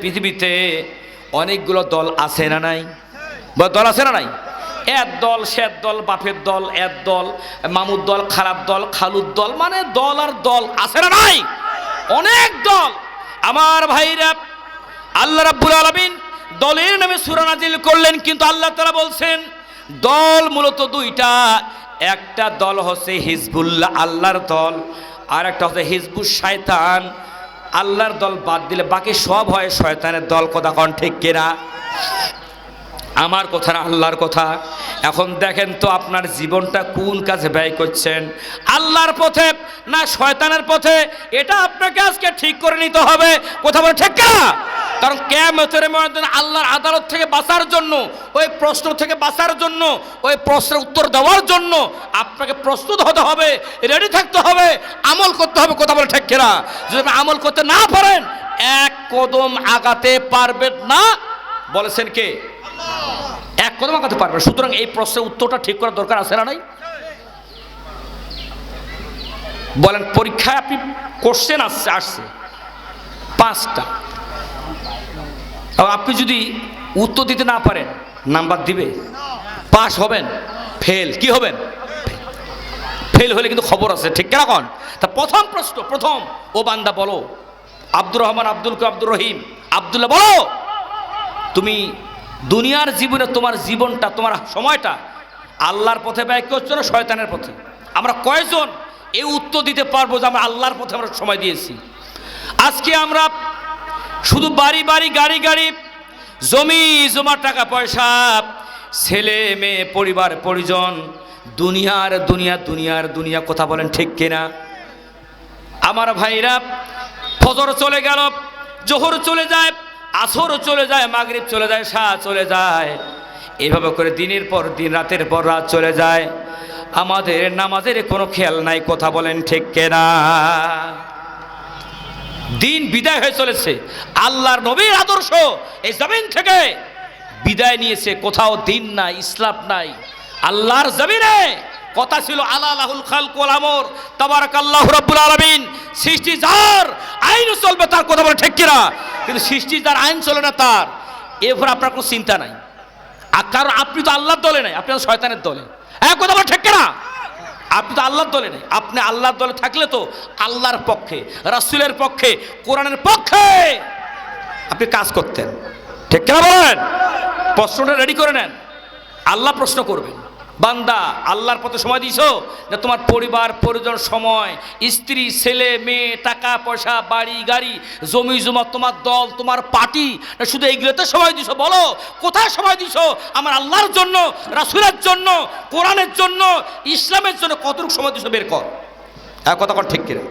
পৃথিবীতে অনেকগুলো দল আছে না নাই? বা দল আছে না নাই? এর দল সের দল, বাপের দল এর দল, মামুর দল, খারাপ দল, খালুর দল মানে দল আর দল আছে না নাই? অনেক দল। আমার ভাইরা, আল্লাহ রাব্বুল আলামিন দলের নামে সূরা নাজিল করলেন, কিন্তু আল্লাহ তাআলা বলছেন, দল মূলত দুইটা। একটা দল হচ্ছে হিজবুল্লাহ, আল্লাহর দল, আর একটা হচ্ছে হিজবুল শয়তান। আল্লাহর দল বাদ দিলে বাকি সব হয় শয়তানের দল, কথা কন ঠিক কিনা? আমার কথা না, আল্লাহর কথা। এখন দেখেন তো আপনার জীবনটা কোন কাজে ব্যয় করছেন? আল্লাহর পথে না শয়তানের পথে? এটা আপনাকে আজকে ঠিক করে নিতে হবে। কোথাও ঠিক না কারণ কেমতের ময়দানে আল্লাহর আদালত থেকে বাঁচার জন্য, ওই প্রশ্ন থেকে বাঁচার জন্য, ওই প্রশ্নের উত্তর দেওয়ার জন্য আপনাকে প্রস্তুত হতে হবে, রেডি থাকতে হবে, আমল করতে হবে, কথা বলে ঠিক কিনা? যদি আপনি আমল করতে না পারেন, এক কদম আগাতে পারবেন না। বলেছেন কে? এক কদম আগাতে পারবেন। সুতরাং এই প্রশ্নের উত্তরটা ঠিক করার দরকার আছে না নাই? বলেন, পরীক্ষায় আপনি কোশ্চেন আসছে আসছে। পাঁচটা। আপনি যদি উত্তর দিতে না পারেন, নাম্বার দিবে। পাস হবেন, ফেল। কি হবেন? ফেল হলে কিন্তু খবর আছে, ঠিক কেনা তা প্রথম প্রশ্ন, প্রথম। ও বান্দা বলো, আব্দুর রহমান, আব্দুল কে, আব্দুর রহিম, আব্দুল্লাহ বলো, তুমি দুনিয়ার জীবনে তোমার জীবনটা, তোমার সময়টা আল্লাহর পথে ব্যয় করছ না শয়তানের পথে? আমরা কয়জন এই উত্তর দিতে পারব যে আমরা আল্লাহর পথে আমরা সময় দিয়েছি? আজকে আমরা শুধু বাড়ি বাড়ি, গাড়ি গাড়ি, জমি, জমা, টাকা, পয়সা, ছেলে, মেয়ে, পরিবার, পরিজন, দুনিয়ার, দুনিয়া দুনিয়ার, দুনিয়া কথা বলেন ঠিক কিনা? আমার ভাইরা, ফজর চলে গেল, জোহর চলে যায়, আসর চলে যায়, মাগরিব চলে যায়, শাহ চলে যায়। এভাবে করে দিনের পর দিন, রাতের পর রাত চলে যায়। আমাদের নামাজের কোনো খেয়াল নাই, কথা বলেন ঠিক কেনা? দিন বিদায় হয়ে চলেছে। আল্লাহর নবীর আদর্শ এই জমিন থেকে বিদায় নিয়েছে। কোথাও দিন নাই, ইসলাম নাই। আল্লাহর জমিনে কথা ছিল, আলা লাহুল খালকুল আমর তাবারাক আল্লাহ রাব্বুল আলামিন। সৃষ্টি যার আইন চলবে তার কথা বলে ঠিক কিনা? কিন্তু সৃষ্টি যার আইন চলে না তার এরপর আপনার কোনো চিন্তা নাই। আর কারণ আপনি তো আল্লাহর দলে নাই, আপনি শয়তানের দলে। হ্যাঁ কথা বলে ঠিক কিনা? আপনি তো আল্লাহর দলে নেই। আপনি আল্লাহর দলে থাকলে তো আল্লাহর পক্ষে, রাসুলের পক্ষে, কোরআনের পক্ষে। আপনি কাজ করতেন। ঠিক কেন বলেন? প্রশ্নটা রেডি করে নেন। আল্লাহ প্রশ্ন করবেন। বান্দা, আল্লাহর পথে সময় দিছো? না তোমার পরিবার, পরিজন, সময়, স্ত্রী, ছেলে, মেয়ে, টাকা, পয়সা, বাড়ি, গাড়ি, জমি জমা তোমার দল, তোমার পার্টি, না শুধু এইগুলোতে সময় দিছো? বলো, কোথায় সময় দিছো? আমার আল্লাহর জন্য, রাসুলের জন্য, কোরআনের জন্য, ইসলামের জন্য কতটুকু সময় দিছো বের কর? কথা কর ঠিক কিনা?